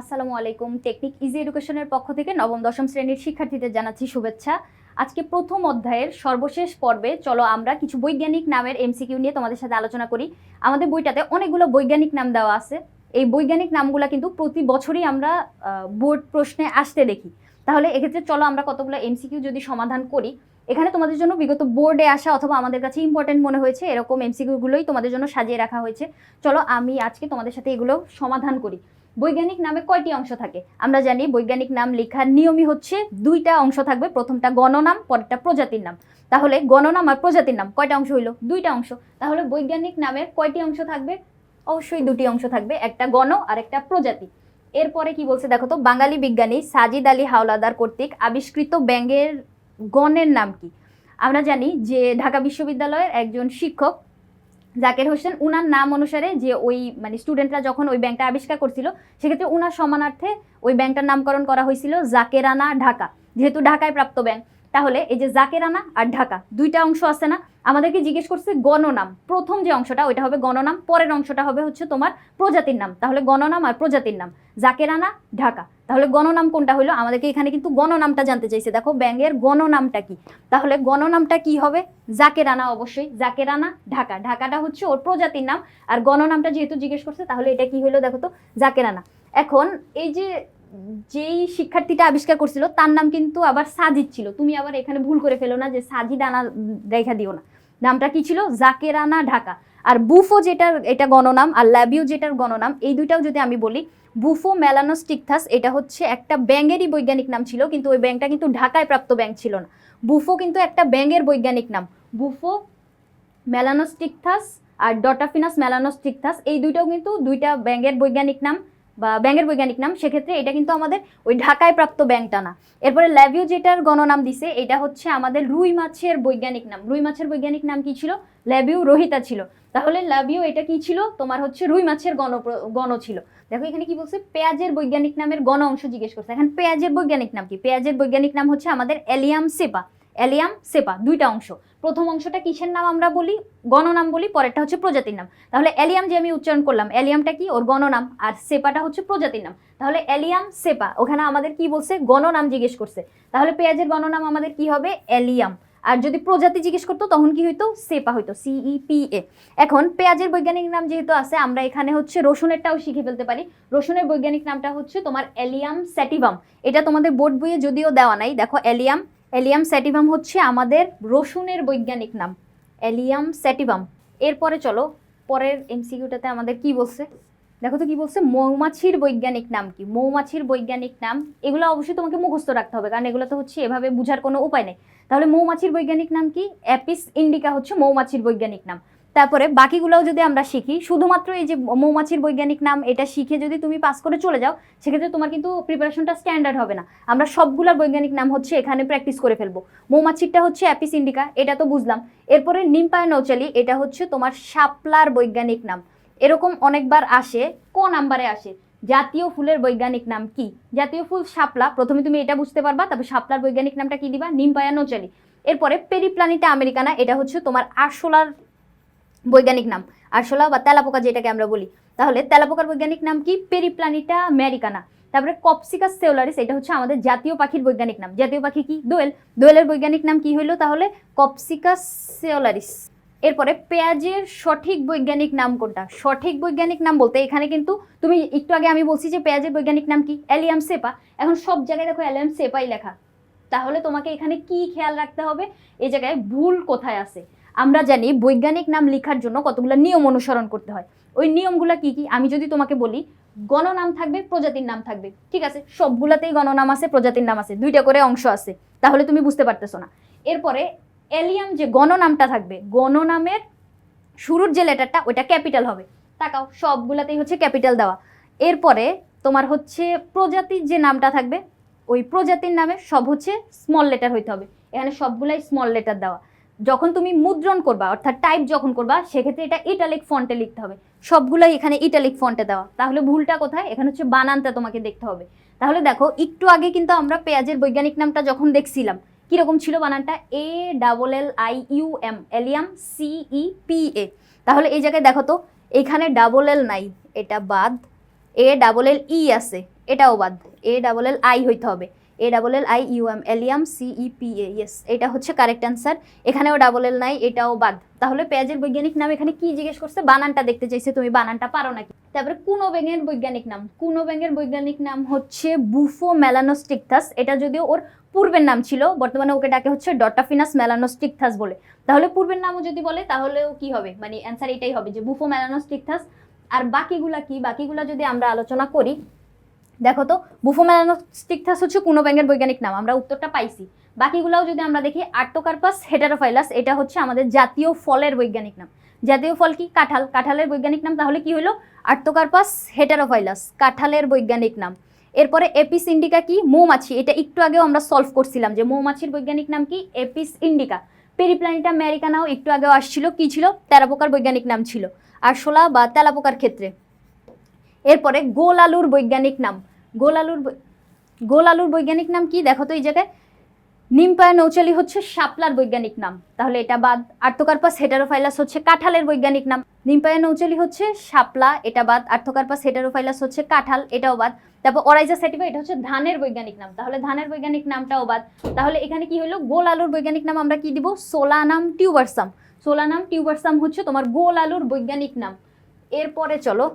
আসসালামু আলাইকুম। Technique easy এডুকেশনের পক্ষ থেকে নবম, দশম শ্রেণির শিক্ষার্থীদের জানাচ্ছি শুভেচ্ছা। আজকে প্রথম অধ্যায়ের সর্বশেষ পর্বে চলো আমরা কিছু বৈজ্ঞানিক নামের এমসিকিউ নিয়ে তোমাদের সাথে আলোচনা করি। আমাদের বইটাতে অনেকগুলো বৈজ্ঞানিক নাম দেওয়া আছে। এই বৈজ্ঞানিক নামগুলো কিন্তু প্রতি বছরই আমরা বোর্ড প্রশ্নে আসতে দেখি। তাহলে এক্ষেত্রে চলো আমরা কতগুলো এমসিকিউ যদি সমাধান করি, এখানে তোমাদের জন্য বিগত বোর্ডে আসা অথবা আমাদের কাছে ইম্পর্টেন্ট মনে হয়েছে, এরকম এমসিকিউগুলোই তোমাদের জন্য সাজিয়ে রাখা হয়েছে। চলো আমি আজকে তোমাদের সাথে এগুলো সমাধান করি। বৈজ্ঞানিক নামে কয়টি অংশ থাকে? আমরা জানি বৈজ্ঞানিক নাম লেখার নিয়মই হচ্ছে দুইটা অংশ থাকবে, প্রথমটা গণনাম, পরেরটা প্রজাতির নাম। তাহলে গণনাম আর প্রজাতির নাম, কয়টা অংশ হইল? দুইটা অংশ। তাহলে বৈজ্ঞানিক নামের কয়টি অংশ থাকবে? অবশ্যই দুটি অংশ থাকবে, একটা গণ আর একটা প্রজাতি। এরপরে কি বলছে দেখো তো, বাঙালি বিজ্ঞানী সাজিদ আলী হাওলাদার কর্তৃক আবিষ্কৃত ব্যাঙের গণের নাম কি? আমরা জানি যে ঢাকা বিশ্ববিদ্যালয়ের একজন শিক্ষক জাকের হোসেন উনার নাম অনুসারে যে ওই মানে স্টুডেন্টরা যখন ওই ব্যাংকটা আবিষ্কার করছিল, সেক্ষেত্রে উনার সমানার্থে ওই ব্যাংকটার নামকরণ করা হয়েছিল জাকেরানা ঢাকা। যেহেতু ঢাকায় প্রাপ্ত ব্যাংক তাহলে এই যে জাকেরানা আর ঢাকা, দুইটা অংশ আছে না? আমাদেরকে জিজ্ঞেস করছে গণনাম। প্রথম যে অংশটা, ওইটা হবে গণনাম, পরের অংশটা হবে হচ্ছে তোমার প্রজাতির নাম। তাহলে গণনাম আর প্রজাতির নাম। জাকেরানা ঢাকা। তাহলে গণনাম কোনটা হলো আমাদেরকে এখানে কিন্তু গণনামটা জানতে চাইছে। দেখো, ব্যাঙের গণনামটা কি? তাহলে গণনামটা কি হবে? জাকেরানা অবশ্যই। জাকেরানা ঢাকা। ঢাকাটা হচ্ছে ওর প্রজাতির নাম। আর গণনামটা যেহেতু জিজ্ঞেস করছে, তাহলে এটা কি হলো দেখো তো? জাকেরানা এখন এই যে যেই শিক্ষার্থীটা আবিষ্কার করছিল, তার নাম কিন্তু আবার সাজিদ ছিল। তুমি আবার এখানে ভুল করে ফেলো না যে সাজিদ আনা দেখা দিও না। নামটা কি ছিল? জাকেরানা ঢাকা। আর বুফো যেটার, এটা গণনাম, আর ল্যাবিও যেটার গণনাম, এই দুইটাও যদি আমি বলি, বুফো মেলানোস্টিকথাস, এটা হচ্ছে একটা ব্যাঙেরই বৈজ্ঞানিক নাম ছিল, কিন্তু ওই ব্যাংকটা কিন্তু ঢাকায় প্রাপ্ত ব্যাংক ছিল না। বুফো কিন্তু একটা ব্যাঙের বৈজ্ঞানিক নাম। বুফো মেলানোস্টিকথাস আর ডটাফিনাস মেলানোস্টিকথাস, এই দুইটাও কিন্তু দুইটা ব্যাঙের বৈজ্ঞানিক নাম। বা ব্যাঙের বৈজ্ঞানিক নাম, সেক্ষেত্রে এটা কিন্তু আমাদের ওই ঢাকায় প্রাপ্ত ব্যাংকটা না। এরপরে ল্যাভিও যেটার গণনাম দিছে, এটা হচ্ছে আমাদের রুই মাছের বৈজ্ঞানিক নাম। রুই মাছের বৈজ্ঞানিক নাম কি ছিল? ল্যাভিও রোহিতা ছিল। তাহলে ল্যাভিও এটা কি ছিল? তোমার হচ্ছে রুই মাছের গণ গণ ছিল। দেখো এখানে কি বলছে? পেঁয়াজের বৈজ্ঞানিক নামের গণ অংশ জিজ্ঞেস করছে। এখন পেঁয়াজের বৈজ্ঞানিক নাম কি? পেঁয়াজের বৈজ্ঞানিক নাম হচ্ছে আমাদের এলিয়াম সেপা। এলিয়াম সেপা, দুইটা অংশ। প্রথম অংশটা কিসের নাম আমরা বলি? গণনাম বলি, পরেরটা হচ্ছে প্রজাতির নাম। তাহলে এলিয়াম যে আমি উচ্চারণ করলাম এলিয়ামটা কি? ওর গণনাম। আর সেপাটা হচ্ছে প্রজাতির নাম। তাহলে এলিয়াম সেপা, ওখানে আমাদের কি বলছে? গণনাম জিজ্ঞেস করছে। তাহলে পেঁয়াজের গণনাম আমাদের কি হবে? এলিয়াম আর যদি প্রজাতি জিজ্ঞেস করতো, তখন কি হইতো? সেপা হইতো সিই পি এ এখন পেঁয়াজের বৈজ্ঞানিক নাম যেহেতু আছে, আমরা এখানে হচ্ছে রসুনেরটাও শিখে ফেলতে পারি। রসুনের বৈজ্ঞানিক নামটা হচ্ছে তোমার এলিয়াম স্যাটিভাম। এটা তোমাদের বোর্ড বইয়ে যদিও দেওয়া নাই। দেখো এলিয়াম এলিয়াম স্যাটিভাম হচ্ছে আমাদের রসুনের বৈজ্ঞানিক নাম। Allium sativum. এরপরে চলো, পরের এমসিকিউটাতে আমাদের কি বলছে? দেখো তো কি বলছে? মৌমাছির বৈজ্ঞানিক নাম কি? মৌমাছির বৈজ্ঞানিক নাম, এগুলো অবশ্যই তোমাকে মুখস্থ রাখতে হবে, কারণ এগুলো তো হচ্ছে এভাবে বুঝার কোনো উপায় নেই। তাহলে মৌমাছির বৈজ্ঞানিক নাম কি? অ্যাপিস ইন্ডিকা হচ্ছে মৌমাছির বৈজ্ঞানিক নাম। তারপরে বাকিগুলোও যদি আমরা শিখি, শুধুমাত্র এই যে মৌমাছির বৈজ্ঞানিক নাম এটা শিখে যদি তুমি পাস করে চলে যাও, সেক্ষেত্রে তোমার কিন্তু প্রিপারেশনটা স্ট্যান্ডার্ড হবে না। আমরা সবগুলোর বৈজ্ঞানিক নাম হচ্ছে এখানে প্র্যাকটিস করে ফেলব। মৌমাছিরটা হচ্ছে অ্যাপিস ইন্ডিকা এটা তো বুঝলাম। এরপরে নিমপায় নৌচালি এটা হচ্ছে তোমার শাপলার বৈজ্ঞানিক নাম। এরকম অনেকবার আসে, ক নাম্বারে আসে? জাতীয় ফুলের বৈজ্ঞানিক নাম কি? জাতীয় ফুল শাপলা, প্রথমে তুমি এটা বুঝতে পারবা, তারপর শাপলার বৈজ্ঞানিক নামটা কি দিবা? নিম্পায়া নৌচালি এরপরে পেরিপ্লানিটা আমেরিকানা এটা হচ্ছে তোমার আরশোলার বৈজ্ঞানিক নাম। আরশোলা বা তেলাপোকা যেটাকে আমরা বলি। তাহলে তেলাপোকার বৈজ্ঞানিক নাম কি? পেরিপ্লানিটা আমেরিকানা তারপরে কপসিকাস সেওলারিস এটা হচ্ছে আমাদের জাতীয় পাখির বৈজ্ঞানিক নাম। জাতীয় পাখি কি? দোয়েল। দোয়েলের বৈজ্ঞানিক নাম কি হইল তাহলে? কপসিকাস সেওলারিস এরপরে পেঁয়াজের সঠিক বৈজ্ঞানিক নাম কোনটা? সঠিক বৈজ্ঞানিক নাম বলতে এখানে কিন্তু তুমি একটু আগে আমি বলছি যে পেঁয়াজের বৈজ্ঞানিক নাম কি? অ্যালিয়াম সেপা এখন সব জায়গায় দেখো অ্যালিয়াম সেপাই লেখা। তাহলে তোমাকে এখানে কি খেয়াল রাখতে হবে? এই জায়গায় ভুল কোথায় আছে? আমরা জানি বৈজ্ঞানিক নাম লেখার জন্য কতগুলো নিয়ম অনুসরণ করতে হয়। ওই নিয়মগুলো কি কি? আমি যদি তোমাকে বলি, গণনাম থাকবে, প্রজাতির নাম থাকবে। ঠিক আছে? সবগুলাতেই গণনাম আছে, প্রজাতির নাম আছে। দুইটা করে অংশ আছে। তাহলে তুমি বুঝতে পারতেছো না। এরপরে এলিয়াম যে গণনামটা থাকবে, গণনামের শুরুর যে লেটারটা, ওইটা ক্যাপিটাল হবে। তাকাও, সবগুলাতেই হচ্ছে ক্যাপিটাল দেওয়া। এরপরে তোমার হচ্ছে প্রজাতির যে নামটা থাকবে, ওই প্রজাতির নামে সব হচ্ছে স্মল লেটার হইতে হবে। এখানে সবগুলাই স্মল লেটার দেওয়া। যখন তুমি মুদ্রণ করবা, অর্থাৎ টাইপ যখন করবা, সেক্ষেত্রে এটা ইটালিক ফন্টে লিখতে হবে। সবগুলোই এখানে ইটালিক ফন্টে দেওয়া। তাহলে ভুলটা কোথায়? এখানে হচ্ছে বানানটা তোমাকে দেখতে হবে। তাহলে দেখো, একটু আগে কিন্তু আমরা পেঁয়াজের বৈজ্ঞানিক নামটা যখন দেখছিলাম, কীরকম ছিল বানানটা? A double L I U M allium C E P A তাহলে এই জায়গায় দেখো তো, এখানে ডাবল এল নাই, এটা বাদ। এ ডাবল এল ই আছে, এটাও বাদ। এ ডাবল এল আই হইতে হবে। A double L I U M allium P yes এটা হচ্ছে কারেক্ট অ্যান্সার এখানেও ডাবল এল নাই, এটাও বাদ। তাহলে পেঁয়াজের বৈজ্ঞানিক নাম এখানে কি জিজ্ঞেস করছে? বানানটা দেখতে চাইছে, তুমি বানানটা পারো নাকি? তারপরে কুনো ব্যাঙের বৈজ্ঞানিক নাম, কুনো ব্যাঙের বৈজ্ঞানিক নাম হচ্ছে বুফো মেলানোস্টিকথাস, এটা যদিও ওর পূর্বের নাম ছিল, বর্তমানে ওকে ডাকে হচ্ছে ডটাফিনাস মেলানোস্টিকথাস বলে। তাহলে পূর্বের নামও যদি বলে, তাহলেও কি হবে? মানে অ্যান্সার এটাই হবে যে বুফো মেলানোস্টিকথাস, আর বাকিগুলা কি? বাকিগুলা যদি আমরা আলোচনা করি দেখো তো বুফো মেলানোস্টিকথাস হচ্ছে কোনো ব্যাঙের বৈজ্ঞানিক নাম, আমরা উত্তরটা পাইছি। বাকিগুলাও যদি আমরা দেখি আর্টোকার্পাস হেটারোফাইলাস এটা হচ্ছে আমাদের জাতীয় ফলের বৈজ্ঞানিক নাম। জাতীয় ফল কি? কাঁঠাল। কাঁঠালের বৈজ্ঞানিক নাম তাহলে কি হলো আর্টোকার্পাস হেটারোফাইলাস কাঁঠালের বৈজ্ঞানিক নাম। এরপরে এপিস ইন্ডিকা কি? মৌমাছি। এটা একটু আগেও আমরা সলভ করছিলাম যে মৌমাছির বৈজ্ঞানিক নাম কি? এপিস ইন্ডিকা পেরিপ্ল্যানেটা আমেরিকানাও একটু আগেও আসছিল। কি ছিল? তেরাপোকার বৈজ্ঞানিক নাম ছিল। আরশোলা বা তেলাপোকার ক্ষেত্রে। এরপরে গোল আলুর বৈজ্ঞানিক নাম। গোল আলুর গোল আলুর বৈজ্ঞানিক নাম কি? দেখো তো এই জায়গায়। নিমপায়া নৌচালি হচ্ছে শাপলার বৈজ্ঞানিক নাম। তাহলে এটা বাদ, আর্থোকার্পাস হেটারোফাইলাস হচ্ছে কাঁঠালের বৈজ্ঞানিক নাম। নিমপায়া নৌচালি হচ্ছে শাপলা, এটা বাদ, আর্থোকার্পাস হেটারোফাইলাস হচ্ছে কাঁঠাল, এটাও বাদ। তারপর অরাইজা স্যাটিভা এটা হচ্ছে ধানের বৈজ্ঞানিক নাম। তাহলে ধানের বৈজ্ঞানিক নামটাও বাদ। তাহলে এখানে কি হলো? গোল আলুর বৈজ্ঞানিক নাম আমরা কি দিব? সোলানাম টিউবারসাম। সোলানাম টিউবারসাম হচ্ছে তোমার গোল আলুর বৈজ্ঞানিক নাম। এরপরে চলো।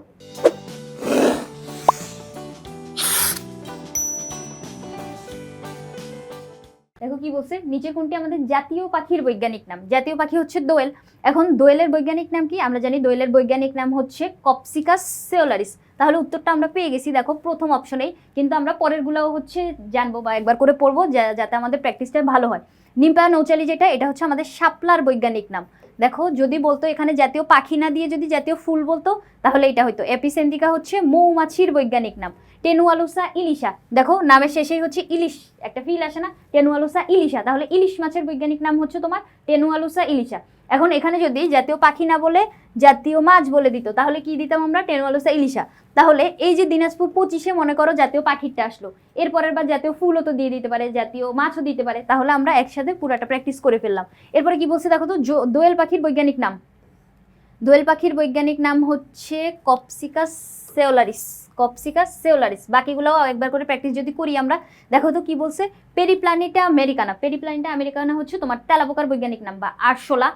কি বলছে? নিচে কোনটি? আমাদের জাতীয় পাখির বৈজ্ঞানিক নাম। জাতীয় পাখি হচ্ছে দোয়েল। এখন দোয়েলের বৈজ্ঞানিক নাম কি? আমরা জানি দোয়েলের বৈজ্ঞানিক নাম হচ্ছে কপসিকাস সেওলারিস। তাহলে উত্তরটা আমরা পেয়ে গেছি, দেখো, প্রথম অপশনেই। কিন্তু আমরা পরেরগুলোও হচ্ছে জানব বা একবার করে পড়ব যাতে আমাদের প্র্যাকটিসটা ভালো হয়। নিমপায়া নৌচালি যেটা, এটা হচ্ছে আমাদের শাপলার বৈজ্ঞানিক নাম। দেখো, যদি বলতো এখানে জাতীয় পাখি না দিয়ে যদি জাতীয় ফুল বলতো, তাহলে এটা হয়তো এপিসেন্টিকা হচ্ছে মৌমাছির বৈজ্ঞানিক নাম। টেনুয়ালুসা ইলিশা। দেখো, নামের শেষেই হচ্ছে ইলিশ। একটা ফিল আসে না? টেনুয়ালুসা ইলিশা। তাহলে ইলিশ মাছের বৈজ্ঞানিক নাম হচ্ছে তোমার টেনুয়ালুসা ইলিশা। এখন এখানে যদি জাতীয় পাখি না বলে, জাতীয় মাছ বলে দিত, তাহলে কি দিতাম আমরা? টেনুয়ালুসা ইলিশা। তাহলে এই যে দিনাজপুর পঁচিশে মনে করো জাতীয় পাখিটা আসলো, এরপরের বার জাতীয় ফুলও তো দিয়ে দিতে পারে, জাতীয় মাছও দিতে পারে, তাহলে আমরা একসাথে পুরাটা প্র্যাকটিস করে ফেললাম। এরপরে কি বলছে দেখো তো? দোয়েল পাখির বৈজ্ঞানিক নাম। দোয়েল পাখির বৈজ্ঞানিক নাম হচ্ছে কপসিকাস সেওলারিস কপসিকাস সেওলারিস বাকিগুলোও একবার করে প্র্যাকটিস যদি করি আমরা, দেখো তো কি বলছে? পেরিপ্ল্যানেটা আমেরিকানা পেরিপ্ল্যানেটা আমেরিকানা হচ্ছে তোমার তেলাপোকার বৈজ্ঞানিক নাম বা আরশোলা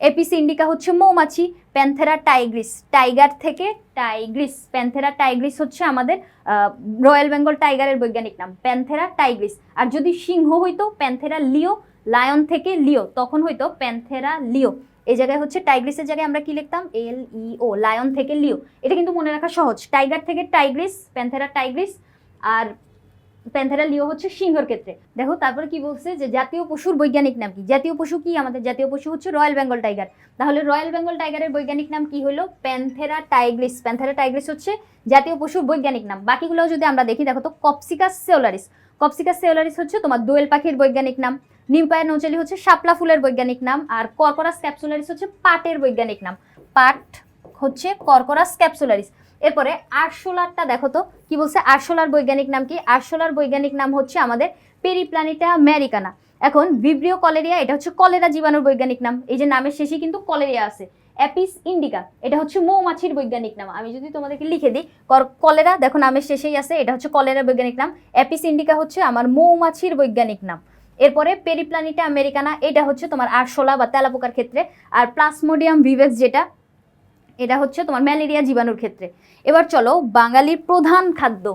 এপিস ইন্ডিকা হচ্ছে মৌমাছি প্যান্থেরা টাইগ্রিস টাইগার থেকে টাইগ্রিস প্যান্থেরা টাইগ্রিস হচ্ছে আমাদের রয়্যাল বেঙ্গল টাইগারের বৈজ্ঞানিক নাম। প্যান্থেরা টাইগ্রিস আর যদি সিংহ হইতো প্যান্থেরা লিও লায়ন থেকে লিও তখন হইতো প্যান্থেরা লিও এই জায়গায় হচ্ছে টাইগ্রিসের জায়গায় আমরা কি লিখতাম? এল ই ও লায়ন থেকে লিও এটা কিন্তু মনে রাখা সহজ। টাইগার থেকে টাইগ্রিস প্যান্থেরা টাইগ্রিস আর প্যান্থেরা লিও হচ্ছে সিংহর ক্ষেত্রে। দেখো, তারপরে কি বলছে যে জাতীয় পশুর বৈজ্ঞানিক নাম কি? জাতীয় পশু কি? আমাদের জাতীয় পশু হচ্ছে রয়্যাল বেঙ্গল টাইগার। তাহলে রয়্যাল বেঙ্গল টাইগারের বৈজ্ঞানিক নাম কি হলো? প্যান্থেরা টাইগ্রিস প্যান্থেরা টাইগ্রিস হচ্ছে জাতীয় পশুর বৈজ্ঞানিক নাম। বাকিগুলোও যদি আমরা দেখি, দেখো তো কপসিকাস সেওলারিস কপসিকাস সেওলারিস হচ্ছে তোমার দোয়েল পাখির বৈজ্ঞানিক নাম নিমপায়া নৌচালি হচ্ছে শাপলা ফুলের বৈজ্ঞানিক নাম, আর কর্করাস ক্যাপসুলারিস হচ্ছে পাটের বৈজ্ঞানিক নাম। পাট হচ্ছে কর্করাস ক্যাপসুলারিস। এরপরে আরশোলারটা দেখো তো, কি বলছে? আরশোলার বৈজ্ঞানিক নাম কি? আরশোলার বৈজ্ঞানিক নাম হচ্ছে আমাদের পেরিপ্ল্যানেটা ম্যারিকানা। এখন ভিব্রিও কলেরিয়া, এটা হচ্ছে কলেরা জীবাণুর বৈজ্ঞানিক নাম। এই যে নামের শেষে কিন্তু কলেরিয়া আছে। অ্যাপিস ইন্ডিকা এটা হচ্ছে মৌমাছির বৈজ্ঞানিক নাম। আমি যদি তোমাদেরকে লিখে দিই কলেরা, দেখো নামের শেষেই আছে, এটা হচ্ছে কলেরা বৈজ্ঞানিক নাম। অ্যাপিস ইন্ডিকা হচ্ছে আমার মৌমাছির বৈজ্ঞানিক নাম। এরপরে পেরিপ্ল্যানেটা আমেরিকানা এটা হচ্ছে তোমার আরশোলা বা তেলাপোকার ক্ষেত্রে। আর প্লাসমোডিয়াম ভিভেক্স যেটা, এটা হচ্ছে তোমার ম্যালেরিয়া জীবাণুর ক্ষেত্রে। এবার চলো, বাঙালির প্রধান খাদ্য,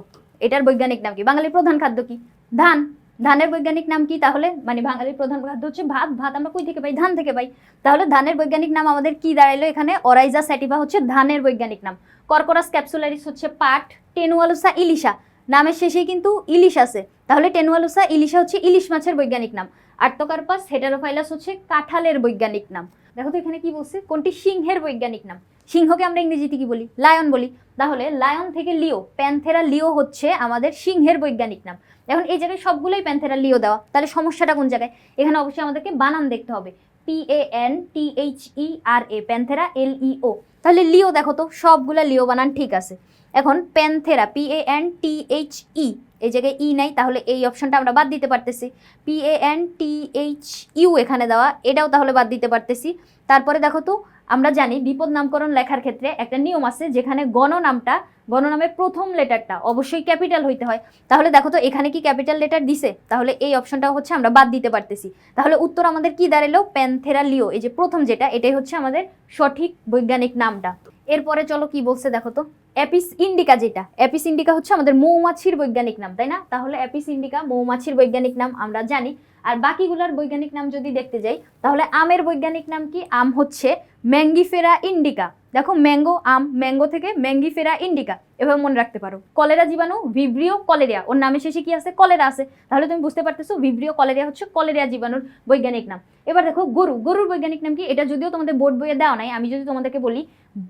এটার বৈজ্ঞানিক নাম কি? বাঙালির প্রধান খাদ্য কি? ধান। ধানের বৈজ্ঞানিক নাম কি তাহলে? মানে বাঙালির প্রধান খাদ্য হচ্ছে ভাত। ভাত আমরা কই থেকে পাই? ধান থেকে পাই। তাহলে ধানের বৈজ্ঞানিক নাম আমাদের কি দাঁড়াইলো এখানে? অরাইজা স্যাটিভা হচ্ছে ধানের বৈজ্ঞানিক নাম। কর্করাস ক্যাপসুলারিস হচ্ছে পাট। টেনুয়ালুসা ইলিশা। নামের শেষেই কিন্তু ইলিশ আছে। তাহলে টেনুয়ালুসা ইলিশা হচ্ছে ইলিশ মাছের বৈজ্ঞানিক নাম। আর্তকার্পাস হেটারোফাইলাস হচ্ছে কাঁঠালের বৈজ্ঞানিক নাম। দেখো তো এখানে কি বলছে? কোনটি সিংহের বৈজ্ঞানিক নাম? সিংহকে আমরা ইংরেজিতে কি বলি? লায়ন বলি। তাহলে লায়ন থেকে লিও, প্যান্থেরা লিও হচ্ছে আমাদের সিংহের বৈজ্ঞানিক নাম। এখন এই জায়গায় সবগুলোই প্যান্থেরা লিও দেওয়া। তাহলে সমস্যাটা কোন জায়গায়? এখানে অবশ্যই আমাদেরকে বানান দেখতে হবে। P A N T H E R A Panthera L E O তাহলে লিও দেখো তো, সবগুলা লিও বানান ঠিক আছে। এখন Panthera P A N T H E এই জায়গায় ই নাই, তাহলে এই অপশনটা আমরা বাদ দিতে পারতেছি। P A N T H U এখানে দেওয়া, এটাও তাহলে বাদ দিতে পারতেছি। তারপরে দেখো তো আমরা জানি বিপদ নামকরণ লেখার ক্ষেত্রে একটা নিয়ম আছে যেখানে গণ নামটা গণনামের প্রথম লেটারটা অবশ্যই ক্যাপিটাল হইতে হয়। তাহলে দেখো তো এখানে কি ক্যাপিটাল লেটার দিছে? তাহলে এই অপশনটা হচ্ছে আমরা বাদ দিতে পারতেছি। তাহলে উত্তর আমাদের কি দাঁড়াল? প্যান্থেরা লিও এই যে প্রথম যেটা, এটাই হচ্ছে আমাদের সঠিক বৈজ্ঞানিক নামটা। এরপরে চলো কি বলছে দেখো তো? অ্যাপিস ইন্ডিকা যেটা। অ্যাপিস ইন্ডিকা হচ্ছে আমাদের মৌমাছির বৈজ্ঞানিক নাম, তাই না? তাহলে অ্যাপিস ইন্ডিকা মৌমাছির বৈজ্ঞানিক নাম আমরা জানি। আর বাকিগুলোর বৈজ্ঞানিক নাম যদি দেখতে যাই, তাহলে আমের বৈজ্ঞানিক নাম কি? আম হচ্ছে ম্যাঙ্গিফেরা ইন্ডিকা। দেখো, ম্যাঙ্গো, আম, ম্যাঙ্গো থেকে ম্যাঙ্গিফেরা ইন্ডিকা। এভাবে মনে রাখতে পারো। কলেরা জীবাণু, ভিব্রিও কলেরিয়া। ওর নামে শেষে কি আছে? কলেরা আছে। তাহলে তুমি বুঝতে পারতেছো, ভিব্রিও কলেরিয়া হচ্ছে কলেরিয়া জীবাণুর বৈজ্ঞানিক নাম। এবার দেখো, গরু। গরুর বৈজ্ঞানিক নাম কি? এটা যদিও তোমাদের বোর্ড বইয়ে দেওয়া নাই, আমি যদি তোমাদেরকে বলি,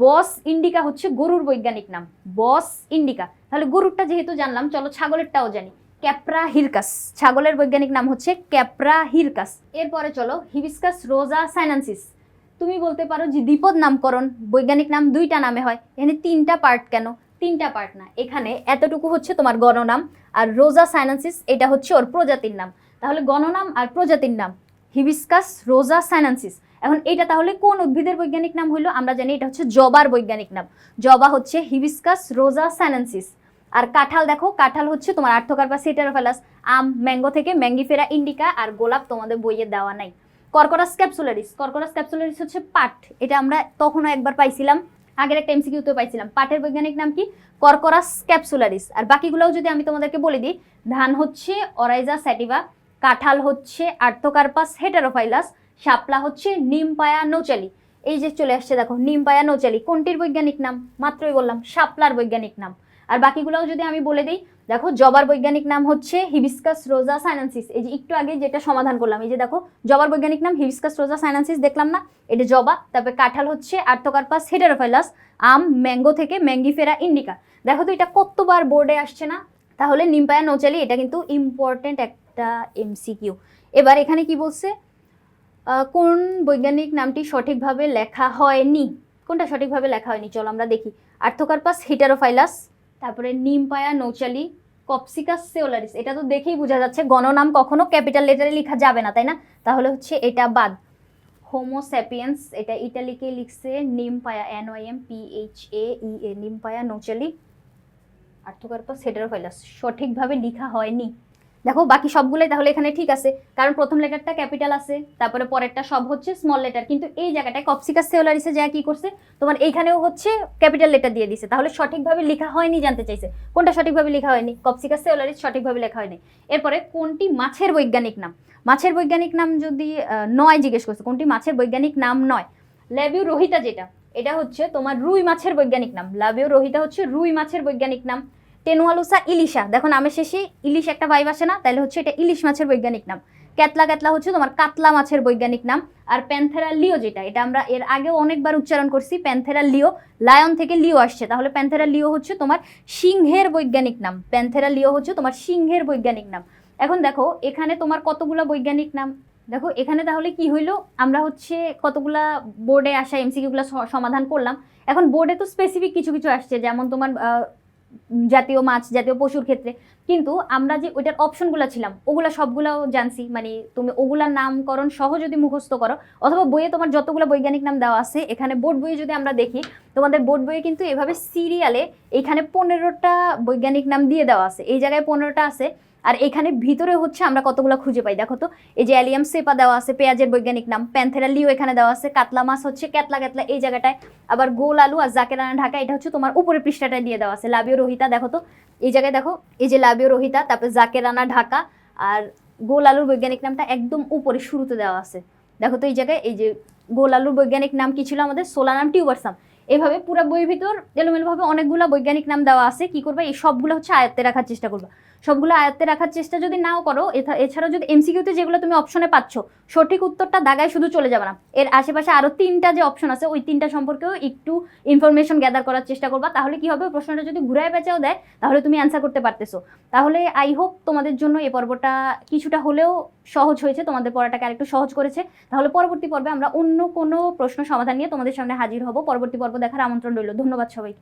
বস ইন্ডিকা হচ্ছে গরুর বৈজ্ঞানিক নাম। Bos indica. তাহলে গরুরটা যেহেতু জানলাম, চলো ছাগলেরটাও জানি। ক্যাপ্রা হিরকাস। ছাগলের বৈজ্ঞানিক নাম হচ্ছে ক্যাপ্রা হিরকাস। এরপরে চলো, হিবিস্কাস রোজা সাইনান্সিস। তুমি বলতে পারো যে দ্বিপদ নামকরণ, বৈজ্ঞানিক নাম দুইটা নামে হয়। এখানে তিনটা পার্ট কেন? তিনটা পার্ট না, এখানে এতটুকু হচ্ছে তোমার গণনাম আর রোজা সাইনান্সিস এটা হচ্ছে ওর প্রজাতির নাম। তাহলে গণনাম আর প্রজাতির নাম, হিবিস্কাস রোজা সাইনান্সিস। এখন এটা তাহলে কোন উদ্ভিদের বৈজ্ঞানিক নাম হলো আমরা জানি এটা হচ্ছে জবার বৈজ্ঞানিক নাম। জবা হচ্ছে হিবিস্কাস রোজা সাইনান্সিস। আর কাঁঠাল দেখো, কাঁঠাল হচ্ছে তোমার আর্থকার্পা সিটারোফালাস। আম, ম্যাঙ্গো থেকে ম্যাঙ্গিফেরা ইন্ডিকা আর গোলাপ তোমাদের বইয়ে দেওয়া নাই। কর্করাস ক্যাপসুলারিস। কর্করাস ক্যাপসুলারিস হচ্ছে পাট। এটা আমরা তখনও একবার পাইছিলাম। আগের একটা এমসিকিউতে পাইছিলাম। পাটের বৈজ্ঞানিক নাম কি? কর্করাস ক্যাপসুলারিস। আর বাকিগুলোও যদি আমি তোমাদেরকে বলে দিই, ধান হচ্ছে অরাইজা স্যাটিভা, কাঁঠাল হচ্ছে আর্থকার্পাস হেটারোফাইলাস, শাপলা হচ্ছে নিমপায়া নৌচালি। এই যে চলে আসছে দেখো, নিমপায়া নৌচালি। কোনটির বৈজ্ঞানিক নাম? মাত্রই বললাম, শাপলার বৈজ্ঞানিক নাম। আর বাকিগুলোও যদি আমি বলে দিই, দেখো জবার বৈজ্ঞানিক নাম হচ্ছে হিবিস্কাস রোজা সাইনান্সিস। এই যে একটু আগে যেটা সমাধান করলাম, এই যে দেখো জবার বৈজ্ঞানিক নাম হিবিস্কাস রোজা সাইনান্সিস দেখলাম না? এটা জবা, তারপরে কাঁঠাল হচ্ছে আর্থকার্পাস হেটারোফাইলাস, আম, ম্যাঙ্গো থেকে ম্যাঙ্গিফেরা, ইন্ডিকা। দেখো তো এটা কতবার বোর্ডে আসছে না? তাহলে নিম্পায়া নৌচালি, এটা কিন্তু ইম্পর্টেন্ট একটা এমসিকিউ এবার এখানে কি বলছে? কোন বৈজ্ঞানিক নামটি সঠিকভাবে লেখা হয়নি? কোনটা সঠিকভাবে লেখা হয়নি? চলো আমরা দেখি। আর্থকার্পাস হিটারোফাইলাস তারপরে নিমপায়া নৌচালি, কপসিকাস সেওলারিস, এটা তো দেখেই বোঝা যাচ্ছে গণনাম কখনো ক্যাপিটাল লেটারে লেখা যাবে না, তাই না? তাহলে হচ্ছে এটা বাদ। হোমোস্যাপিয়েন্স এটা ইটালিকে লিখছে Nymphaea N Y M P H A E A Nymphaea nouchali. Artocarpus heterophyllus সঠিকভাবে লিখা হয়নি। দেখো, বাকি সবগুলোই তাহলে এখানে ঠিক আছে। কারণ প্রথম লেটারটা ক্যাপিটাল আছে, তারপরে পরেরটা সব হচ্ছে স্মল লেটার কিন্তু এই জায়গাটায় কপসিকাস সেওলারিসে যা কি করছে? তোমার এইখানেও হচ্ছে ক্যাপিটাল লেটার দিয়ে দিছে। তাহলে সঠিকভাবে লেখা হয়নি জানতে চাইছে। কোনটা সঠিকভাবে লেখা হয়নি? কপসিকাস সেওলারিস সঠিকভাবে লেখা হয়নি। এরপরে কোনটি মাছের বৈজ্ঞানিক নাম? মাছের বৈজ্ঞানিক নাম যদি নয় জিজ্ঞেস করছে, কোনটি মাছের বৈজ্ঞানিক নাম নয়? ল্যাবিউ রোহিতা যেটা, এটা হচ্ছে তোমার রুই মাছের বৈজ্ঞানিক নাম। লাবিও রোহিতা হচ্ছে রুই মাছের বৈজ্ঞানিক নাম। টেনুয়ালুসা ইলিশা। দেখো নামের শেষে ইলিশ একটা ভাইব আসে না তাহলে হচ্ছে এটা ইলিশ মাছের বৈজ্ঞানিক নাম। ক্যাতলা ক্যাতলা হচ্ছে তোমার কাতলা মাছের বৈজ্ঞানিক নাম। আর প্যান্থেরা লিও যেটা, এটা আমরা এর আগেও অনেকবার উচ্চারণ করছি, প্যান্থেরা লিও। লায়ন থেকে লিও আসছে, তাহলে প্যান্থেরা লিও হচ্ছে তোমার সিংহের বৈজ্ঞানিক নাম। প্যান্থেরা লিও হচ্ছে তোমার সিংহের বৈজ্ঞানিক নাম। এখন দেখো, এখানে তোমার কতগুলা বৈজ্ঞানিক নাম? দেখো, এখানে তাহলে কি হইল? আমরা হচ্ছে কতগুলা বোর্ডে আসা এমসিকিউগুলো সমাধান করলাম। এখন বোর্ডে তো স্পেসিফিক কিছু কিছু আসছে, যেমন তোমার জাতীয় মাছ, জাতীয় পশুর ক্ষেত্রে। কিন্তু আমরা যে ওইটার অপশনগুলো ছিলাম, ওগুলা সবগুলাও জানছি। মানে তুমি ওগুলার নামকরণ সহ যদি মুখস্থ করো, অথবা বইয়ে তোমার যতগুলো বৈজ্ঞানিক নাম দেওয়া আছে, এখানে বোর্ড বইয়ে যদি আমরা দেখি, তোমাদের বোর্ড বইয়ে কিন্তু এভাবে সিরিয়ালে এখানে পনেরোটা বৈজ্ঞানিক নাম দিয়ে দেওয়া আছে। এই জায়গায় পনেরোটা আছে। আর এখানে ভিতরে হচ্ছে আমরা কতগুলো খুঁজে পাই? দেখো তো, এই যে অ্যালিয়াম সেপা দেওয়া আছে, পেঁয়াজের বৈজ্ঞানিক নাম, প্যান্থেরা লিও এখানে দেওয়া আছে, কাতলা মাছ হচ্ছে ক্যাতলা ক্যাতলা এই জায়গাটায়, আবার গোল আলু আর জাকেরানা ঢাকা, এটা হচ্ছে তোমার উপরে পৃষ্ঠাটায় দিয়ে দেওয়া আছে, লাবিও রোহিতা, দেখো তো, এই জায়গায় দেখো, এই যে লাবিও রোহিতা, তারপরে জাকেরানা ঢাকা, আর গোল আলুর বৈজ্ঞানিক নামটা একদম উপরে শুরুতে দেওয়া আছে। দেখো তো এই জায়গায়, এই যে গোল আলুর বৈজ্ঞানিক নাম কি ছিল আমাদের? Solanum tuberosum. এভাবে পুরো বই ভিতর এলোমেলোভাবে অনেকগুলো বৈজ্ঞানিক নাম দেওয়া আছে, কি করবে? এই সবগুলো হচ্ছে আয়ত্তে রাখার চেষ্টা করবে। সবগুলো আয়ত্তে রাখার চেষ্টা যদি নাও করো এছাড়াও যদি এমসিকিউতে যেগুলো তুমি অপশনে পাচ্ছ, সঠিক উত্তরটা দাগায় শুধু চলে যাবে না। এর আশেপাশে আরও তিনটা যে অপশন আছে, ওই তিনটা সম্পর্কেও একটু ইনফরমেশন গ্যাদার করার চেষ্টা করবা। তাহলে কি হবে? প্রশ্নটা যদি ঘুরায় বেচাও দেয়, তাহলে তুমি অ্যান্সার করতে পারতেছো। তাহলে আই হোপ তোমাদের জন্য এই পর্বটা কিছুটা হলেও সহজ হয়েছে, তোমাদের পড়াটাকে আরেকটু সহজ করেছে। তাহলে পরবর্তী পর্বে আমরা অন্য কোনো প্রশ্ন সমাধান নিয়ে তোমাদের সামনে হাজির হব। পরবর্তী পর্ব দেখার আমন্ত্রণ রইল। ধন্যবাদ সবাই